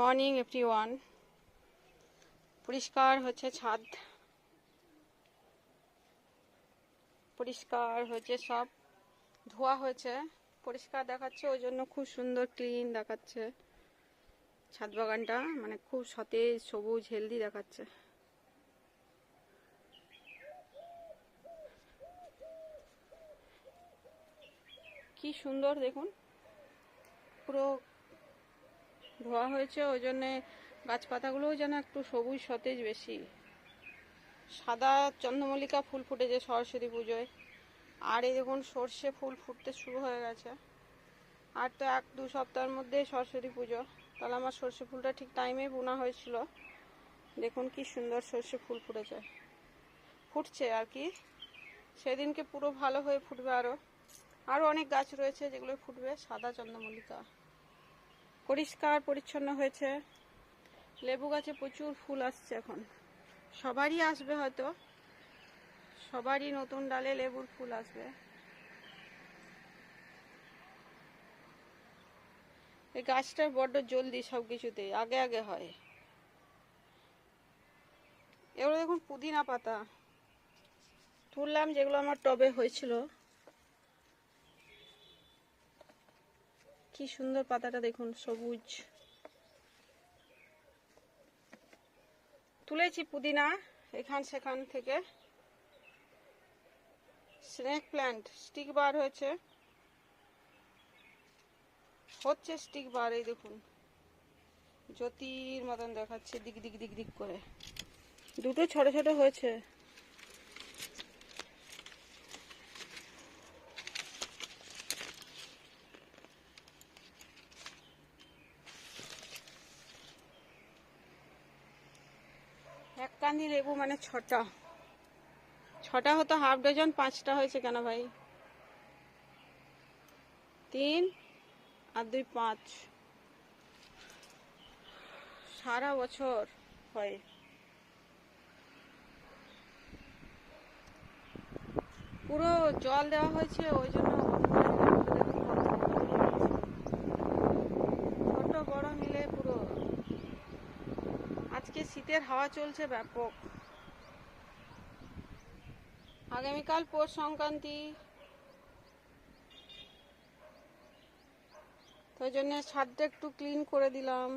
Morning every one পরিষ্কার হচ্ছে ছাদ। পরিষ্কার হয়েছে সব। ধোয়া হয়েছে। পরিষ্কার দেখাচ্ছে, ওই জন্য খুব সুন্দর ক্লিন দেখাচ্ছে। ছাদ বাগানটা মানে খুব সতেজ, সবুজ হেলদি দেখাচ্ছে। কি সুন্দর দেখুন। পুরো ধোয়া হয়েছে, ওই জন্যে গাছপাতাগুলোও যেন একটু সবুজ সতেজ বেশি। সাদা চন্দ্রমল্লিকা ফুল ফুটেছে সরস্বতী পুজোয়। আর এই দেখুন, সর্ষে ফুল ফুটতে শুরু হয়ে গেছে। আর তো এক দু সপ্তাহের মধ্যে সরস্বতী পুজো। তাহলে আমার সর্ষে ফুলটা ঠিক টাইমে বোনা হয়েছিল। দেখুন কি সুন্দর সর্ষে ফুল ফুটেছে। ফুটছে আর কি। সেদিনকে পুরো ভালো হয়ে ফুটবে আরও আরও অনেক গাছ রয়েছে যেগুলো ফুটবে, সাদা চন্দ্রমল্লিকা। পরিষ্কার, পরিচ্ছন্ন হয়েছে। লেবু গাছে প্রচুর ফুল আসছে এখন। সবারই আসবে হয়তো। সবারই নতুন ডালে লেবুর ফুল আসবে। এই গাছটার বড্ড জলদি সব কিছুতে আগে আগে হয়। এগুলো দেখুন পুদিনা পাতা। তুললাম যেগুলো আমার টবে হয়েছিল। কি সুন্দর পাতাটা দেখুন, সবুজ। তুলেছি পুদিনা এখান সেখান থেকে। স্নেক প্ল্যান্ট স্টিক বার হয়েছে। হচ্ছে স্টিক বার এই দেখুন। জ্যোতির মতন দেখাচ্ছে, দিক দিক দিক দিক করে। দুটো ছোট ছোট হয়েছে এক কান্দি লেবু মানে ছটা। ছটা হতো হাফ ডজন, পাঁচটা হয়েছে কেন ভাই? তিন আর দুই পাঁচ। সারা বছর হয়। পুরো জল দেওয়া হয়েছে, ওই জন্য ছোট বড় মিলে পুরো আজকে শীতের হাওয়া চলছে ব্যাপক। আগামীকাল পৌষ সংক্রান্তি। তো জন্য ছাদটা একটু ক্লিন করে দিলাম।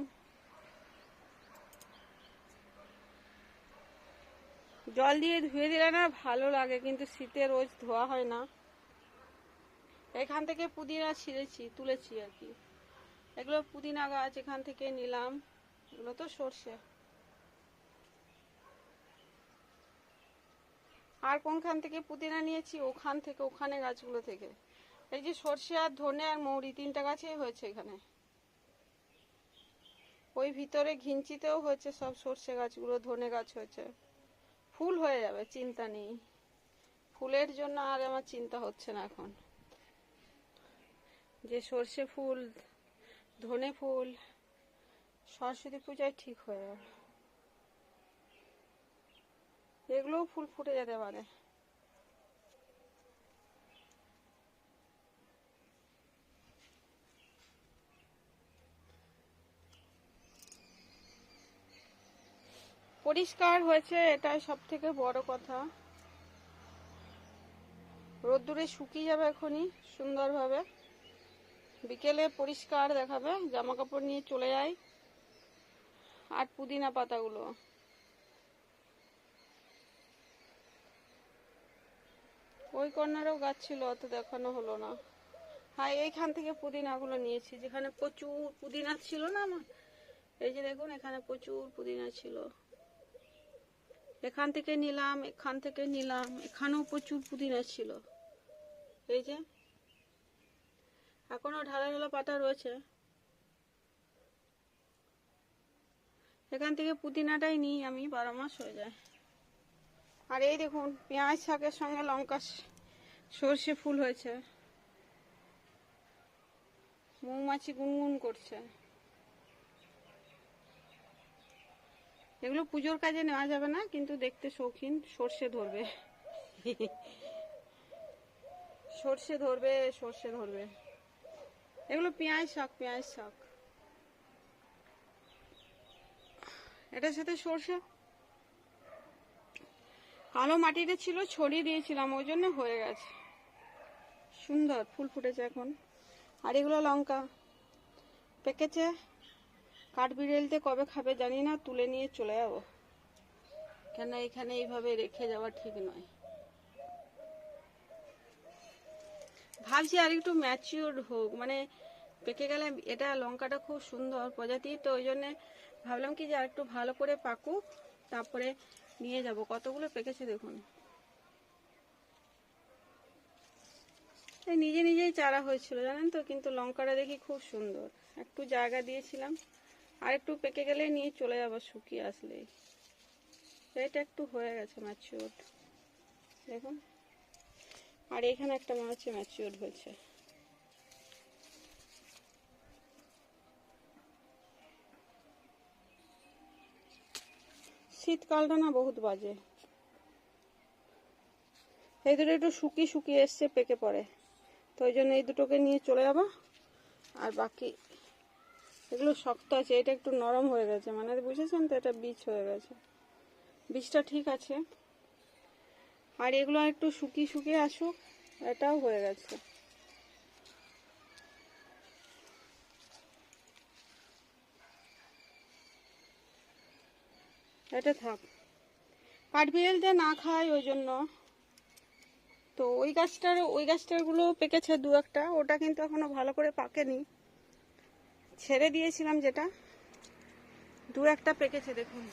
জল দিয়ে ধুয়ে দিলে না ভালো লাগে, কিন্তু শীতে রোজ ধোয়া হয় না। এখান থেকে পুদিনা ছিঁড়েছি, তুলেছি আর কি। এগুলো পুদিনা গাছ এখান থেকে নিলাম। এগুলো তো সর্ষে। আর কোনখান থেকে পুদিনা নিয়েছি, ওখান থেকে, ওখানে গাছগুলো থেকে। এই যে সর্ষে আর ধনে আর মৌরি, তিনটা গাছেই হয়েছে এখানে। ওই ভিতরে ঘিঞ্চিতেও হয়েছে সব সর্ষে গাছগুলো, ধনে গাছ হয়েছে। ফুল হয়ে যাবে, চিন্তা নেই। ফুলের জন্য আর আমার চিন্তা হচ্ছে না এখন। যে সর্ষে ফুল, ধনে ফুল, সরস্বতী পূজায় ঠিক হয়ে যাবে। এগুলোও ফুল ফুটে যেতে পারে। পরিষ্কার হয়েছে, এটাই সব থেকে বড় কথা। রোদ্দুরে শুকিয়ে যাবে এখনই, সুন্দরভাবে। বিকেলে পরিষ্কার দেখাবে জামা কাপড় নিয়ে চলে যাই আর পুদিনা পাতাগুলো। ওই কর্নারেও গাছ ছিল, অত দেখানো হলো না। হ্যাঁ এইখান থেকে পুদিনাগুলো নিয়েছি, যেখানে প্রচুর পুদিনা ছিল না আমার? এই যে দেখুন, এখানে প্রচুর পুদিনা ছিল। এখান থেকে নিলাম, এখান থেকে নিলাম, এখানেও প্রচুর পুদিনা ছিল। এই যে, এখনও ঢালা ঢালা পাতা রয়েছে। এখান থেকে পুদিনাটাই নিই আমি, বারো মাস হয়ে যায়। আর এই দেখুন, পেঁয়াজ শাকের সঙ্গে লঙ্কা সর্ষে ফুল হয়েছে। মৌমাছি গুনগুন করছে। এগুলো পুজোর কাজে নেওয়া যাবে না, কিন্তু দেখতে শৌখিন, সর্ষে ধরবে। সর্ষে ধরবে সর্ষে ধরবে। এগুলো পেঁয়াজ শাক পেঁয়াজ শাক। এটার সাথে সর্ষে কালো মাটিটা ছিল, ছড়িয়ে দিয়েছিলাম, ওই জন্য হয়ে গেছে। সুন্দর, ফুল ফুটেছে এখন। আর এগুলো লঙ্কা। পেকেছে। কাঠ বিড়েলতে কবে খাবে জানি না, তুলে নিয়ে চলে যাব। কেন এখানে এইভাবে রেখে যাওয়া ঠিক নয়। ভাবছি আর একটু ম্যাচিওর হোক। মানে পেকে গেলে এটা লঙ্কাটা খুব সুন্দর প্রজাতি তো ওই জন্যে ভাবলাম কি যে আর একটু ভালো করে পাকুক। তারপরে নিয়ে যাব। কতগুলো পেকেছে দেখুন। নিজে নিজেই চারা হয়েছিল, জানেন তো? কিন্তু লঙ্কাটা দেখি খুব সুন্দর। একটু জায়গা দিয়েছিলাম। আর একটু পেকে গেলে নিয়ে চলে যাব শুকিয়ে আসলেই এটা একটু হয়ে গেছে ম্যাচিওর দেখুন। আর এখানে একটা মনে হচ্ছে ম্যাচিওর হয়েছে। শীতকালটা না বহুত বাজে। এই দুটো একটু শুকিয়ে শুকিয়ে এসছে, পেকে পড়ে। তো ওই জন্য এই দুটোকে নিয়ে চলে যাব। আর বাকি এগুলো শক্ত আছে, এটা একটু নরম হয়ে গেছে। মানে বুঝেছেন তো, এটা বীজ হয়ে গেছে। বীজটা ঠিক আছে। আর এগুলো একটু শুকিয়ে শুকিয়ে আসুক, এটাও হয়ে গেছে। এটা থাক। কাঠবিড়েলতে না খায় ওই জন্য। তো ওই গাছটার, ওই গাছটারগুলো পেকেছে দু একটা। ওটা কিন্তু এখনও ভালো করে পাকেনি। ছেড়ে দিয়েছিলাম যেটা। দু একটা পেকেছে, দেখুন।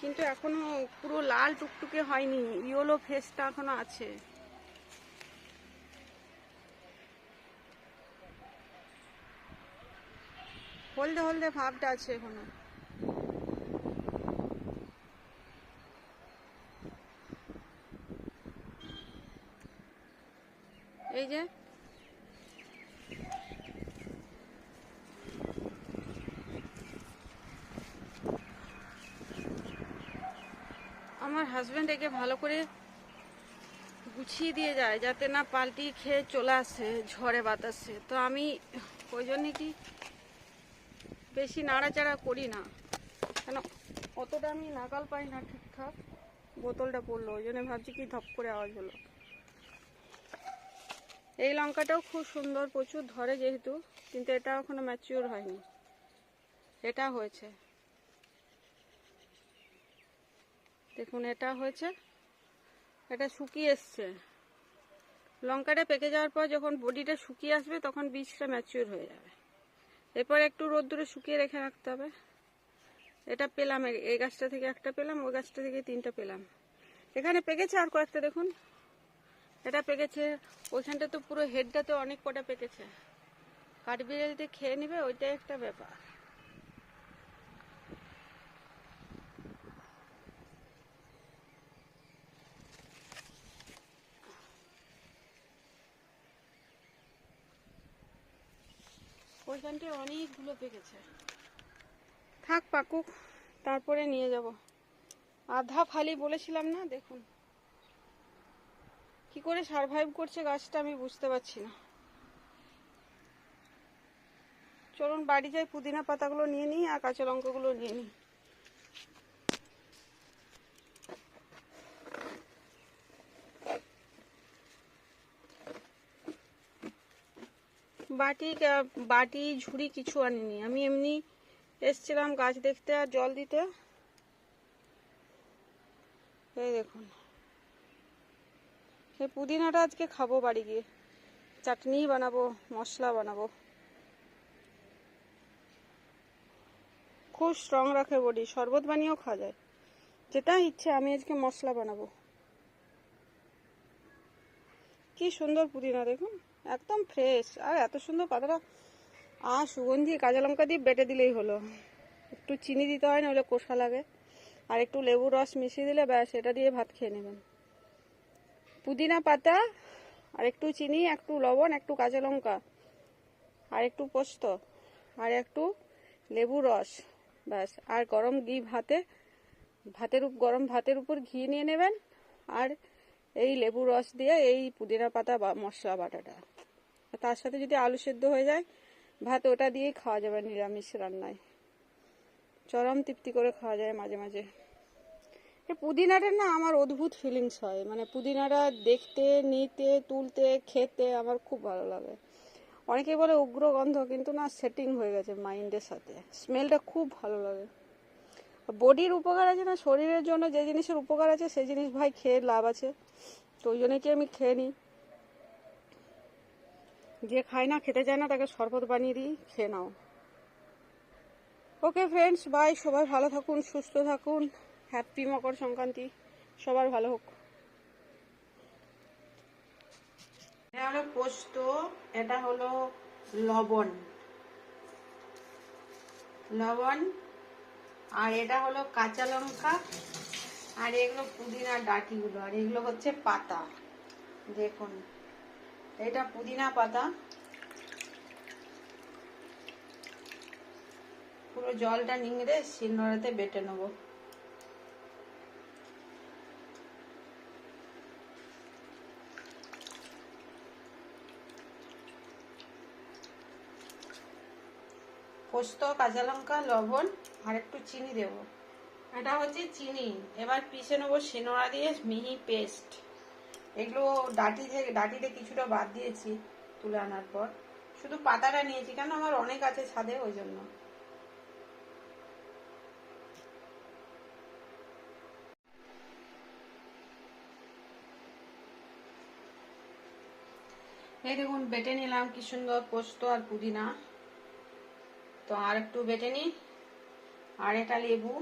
কিন্তু এখনও পুরো লাল টুকটুকে হয়নি। ইয়োলো ফেসটা এখনও আছে। হলদে হলদে ভাবটা আছে এখনও। যে। আমার হাজবেন্ড একে ভালো করে গুছিয়ে দিয়ে যায়, যাতে না পাল্টি খেয়ে চলে আসে, ঝড়ে বাতাসে। তো আমি ওই জন্যে কি বেশি নাড়াচাড়া করি না। কেন, অতটা আমি নাগাল পাই না ঠিকঠাক। বোতলটা পড়ল, ওই জন্য ভাবছি কি ধপ করে আওয়াজ হলো। এই লঙ্কাটাও খুব সুন্দর, প্রচুর ধরে যেহেতু, কিন্তু এটা এখনও ম্যাচিওর হয়নি। এটা হয়েছে। দেখুন, এটা হয়েছে, এটা শুকিয়ে এসছে। লঙ্কাটা পেকে যাওয়ার পর যখন বডিটা শুকিয়ে আসবে, তখন বীজটা ম্যাচিওর হয়ে যাবে। এরপর একটু রোদ্দুরে শুকিয়ে রেখে রাখতে হবে। এটা পেলাম এই- এই গাছটা থেকে একটা পেলাম, ওই গাছটা থেকে তিনটা পেলাম। এখানে পেকেছে আর কয়েকটা, দেখুন। এটা পেকেছে? ওইখানটা তো পুরো হেডটাতে অনেক কটা পেকেছে। কাঠবিড়ালিতে খেয়ে নেবে, ওইটাই একটা ব্যাপার। অনেকগুলো পেকেছে। থাক পাকুক, তারপরে নিয়ে যাব। আধা ফালি বলেছিলাম না, দেখুন। কি করে সারভাইভ করছে গাছটা আমি বুঝতে পারছি না। চলুন বাড়ি যাই, পুদিনা পাতাগুলো নিয়ে নিই আর কাঁচা লঙ্কাগুলো নিয়ে নিই। বাটি বাটি, ঝুড়ি কিছু আনিনি। আমি এমনি এসছিলাম গাছ দেখতে আর জল দিতে। এই দেখুন। এই পুদিনাটা আজকে খাব বাড়ি গিয়ে। চাটনি বানাবো, মশলা বানাবো। খুব স্ট্রং রাখে বডি, শরবত বানিয়েও খাওয়া যায়। যেটা ইচ্ছে, আমি আজকে মশলা বানাবো। কি সুন্দর পুদিনা, দেখুন। একদম ফ্রেশ আর এত সুন্দর পাতাটা আর সুগন্ধি, কাঁচা লঙ্কা দিয়ে বেটে দিলেই হলো। একটু চিনি দিতে হয় না হলে কষা লাগে। আর একটু লেবুর রস মিশিয়ে দিলে, ব্যাস, এটা দিয়ে ভাত খেয়ে নেবেন। পুদিনা পাতা, আর একটু চিনি, একটু লবণ, একটু কাঁচা লঙ্কা, আর একটু পোস্ত, আর একটু লেবু রস, ব্যাস। আর গরম ঘি ভাতে, ভাতের গরম ভাতের উপর ঘি নিয়ে নেবেন, আর এই লেবু রস দিয়ে এই পুদিনা পাতা বা মশলা বাটাটা। তার সাথে যদি আলু সেদ্ধ হয়ে যায়, ভাত ওটা দিয়েই খাওয়া যাবে নিরামিষ রান্নায়। চরম তৃপ্তি করে খাওয়া যায় মাঝে মাঝে। পুদিনাটা না আমার অদ্ভুত ফিলিংস হয়। মানে পুদিনাটা দেখতে, নিতে, তুলতে, খেতে আমার খুব ভালো লাগে। অনেকে বলে উগ্র গন্ধ, কিন্তু না সেটিং হয়ে গেছে মাইন্ডের সাথে। স্মেলটা খুব ভালো লাগে। বডির উপকার আছে না, শরীরের জন্য যে জিনিসের উপকার আছে সেই জিনিস ভাই খেয়ে লাভ আছে। তো ওই জন্য কি আমি খেয়ে নিই? যে খায় না, খেতে চায় না, তাকে শরবত বানিয়ে দিই, খেয়ে নাও। ওকে ফ্রেন্ডস বাই সবাই ভালো থাকুন, সুস্থ থাকুন। হ্যাপি মকর সংক্রান্তি। সবার ভালো হোক। এটা হলো পোস্ত, এটা হলো লবণ। লবণ, আর এটা হলো কাঁচা লঙ্কা, আর এগুলো পুদিনার ডাঁটিগুলো, আর এগুলো হচ্ছে পাতা। দেখুন, এটা পুদিনা পাতা। পুরো জলটা নিংড়ে শিলনোড়াতে বেটে নেব। পোস্ত, কাঁচা লঙ্কা, লবণ, আর একটু চিনি দেব। এটা হচ্ছে চিনি। এবার পিষে নেব শিনোড়া দিয়ে মিহি পেস্ট। এগুলো ডাটি থেকে ডাটিতে কিছুটা বাদ দিয়েছি তুলে আনার পর। শুধু পাতাটা নিয়েছি, কেন আমার অনেক আছে ছাদে, ওই জন্য। এই দেখুন, বেটে নিলাম কি সুন্দর পোস্ত আর পুদিনা। তো আর একটু বেটে নিই। আর এটা লেবু।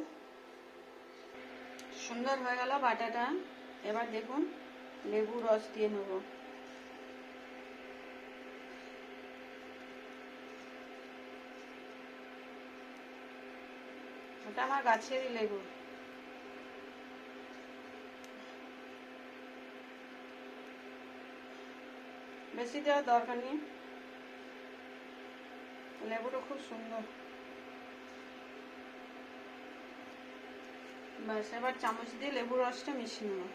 সুন্দর হয়ে গেল বাটাটা। এবার দেখুন লেবু রস দিয়ে নেব। ওটা আমার গাছেরই লেবু। বেশি দেওয়ার দরকার নেই। লেবুটা খুব সুন্দর। ব্যাস, এবার চামচ দিয়ে লেবুর রসটা মিশিয়ে নেব।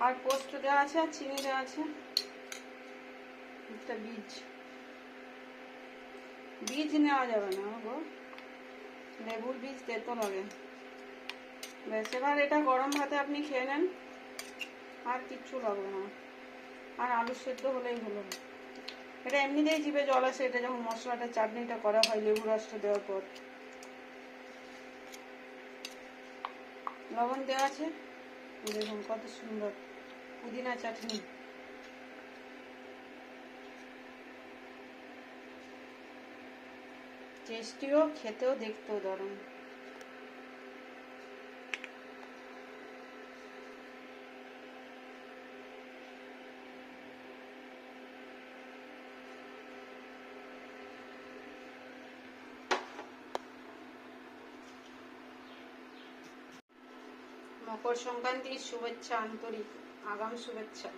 আর পোস্ত দেওয়া আছে আর চিনি দেওয়া আছে। একটা বীজ। বীজ নেওয়া যাবে না গো। লেবুর বীজ তেতো লাগে। ব্যাস, এবার এটা গরম ভাতে আপনি খেয়ে নেন। আর কিচ্ছু লাগবে না। আর আলু সেদ্ধ হলেই হলো। এটা এমনিতেই জিভে জল আসে, এটা যখন মশলাটা, চাটনিটা করা হয় লেবু রসটা দেওয়ার পর। লবণ দেওয়া আছে। দেখুন কত সুন্দর, পুদিনা চাটনি। টেস্টিও, খেতেও দেখতেও দারুণ। মকর সংক্রান্তির শুভেচ্ছা আন্তরিক আগাম শুভেচ্ছা।